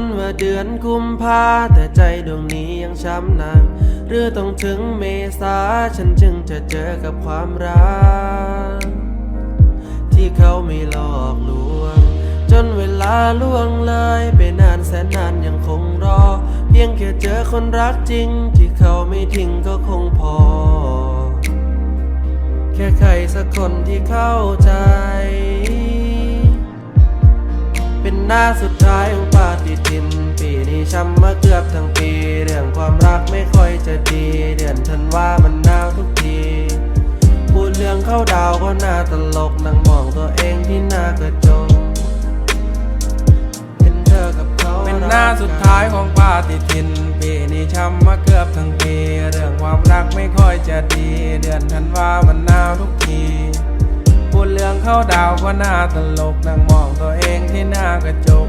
นว่าเดือนกุมภาแต่ใจดวงนี้ยังช้ำนักหรือต้องถึงเมษาฉันจึงจะเจอกับความรัก ที่เขาไม่หลอกลวง จนเวลาล่วงเลยไปนานแสนนานยังคงรอ เพียงแค่เจอคนรักจริง ที่เขาไม่ทิ้งก็คงพอ แค่ใครสักคนที่เข้าใจ เป็นหน้าสุดท้ายของิทินปีนี้ช้ำมาเกือบทั้งปี เรื่องความรักไม่ค่อยจะดี เดือนธันวามันหนาวทุกที พูดเรื่องเข้าดาวก็น่าตลกนั่งมองตัวเองที่หน้ากระจกเป็นเธอกับเขาเป็นหน้าสุดท้ายของปาฏิทิน ปีนี้ช้ำมาเกือบทั้งปี เรื่องความรักไม่ค่อยจะดี เดือนธันวามันหนาวทุกทีพูดเรื่องเข้าดาวก็น่าตลกนั่งมองตัวเองที่หน้ากระจก